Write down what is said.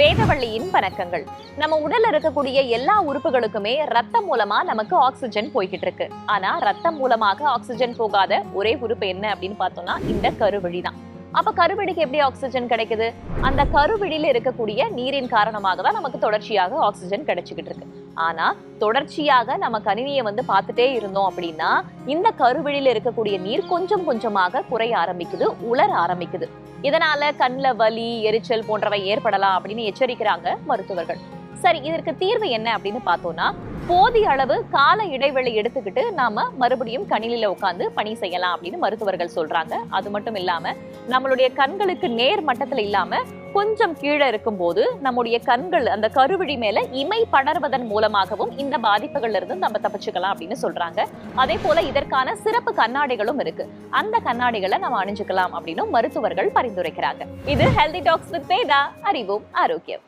வேதவள்ளியின் வணக்கங்கள் நம்ம உடல்ல இருக்கக்கூடிய எல்லா உறுப்புகளுக்குமே ரத்தம் மூலமா நமக்கு ஆக்சிஜன் போய்கிட்டு இருக்கு ஆனா ரத்தம் மூலமாக ஆக்சிஜன் போகாத ஒரே உறுப்பு என்ன அப்படின்னு பார்த்தோம்னா இந்த கருவழி தான் அப்ப கருவழிக்கு எப்படி ஆக்சிஜன் கிடைக்குது? அந்த கருவழியில இருக்கக்கூடிய நீரின் காரணமாக தான் நமக்கு தொடர்ச்சியாக ஆக்சிஜன் கிடைச்சிக்கிட்டு இருக்கு ஆனா தொடர்ச்சியாக நம்ம கணினியை வந்து பார்த்துட்டே இருந்தோம் அப்படின்னா இந்த கருவழியில இருக்கக்கூடிய நீர் கொஞ்சம் கொஞ்சமாக குறைய ஆரம்பிக்குது உலர ஆரம்பிக்குது. இதனால கண்ல வலி எரிச்சல் போன்றவை ஏற்படலாம் அப்படின்னு எச்சரிக்கிறாங்க மருத்துவர்கள். சரி இதற்கு தீர்வு என்ன அப்படின்னு பார்த்தோம்னா போதிய அளவு கால இடைவெளி எடுத்துக்கிட்டு நாம மறுபடியும் கணினில உட்காந்து பணி செய்யலாம் அப்படின்னு மருத்துவர்கள் சொல்றாங்க. அது மட்டும் இல்லாம நம்மளுடைய கண்களுக்கு நேர் மட்டத்துல இல்லாம கொஞ்சம் கீழே இருக்கும்போது நம்முடைய கண்கள் அந்த கருவிழி மேல இமை படர்வதன் மூலமாகவும் இந்த பாதிப்புகள்ல இருந்து நம்ம தப்பிச்சுக்கலாம் அப்படின்னு சொல்றாங்க. அதே போல இதற்கான சிறப்பு கண்ணாடிகளும் இருக்கு. அந்த கண்ணாடிகளை நம்ம அணிஞ்சுக்கலாம் அப்படின்னு மருத்துவர்கள் பரிந்துரைக்கிறாங்க. இது ஹெல்தி டாக்ஸ் வித் வேதா அறிவும் ஆரோக்கியம்.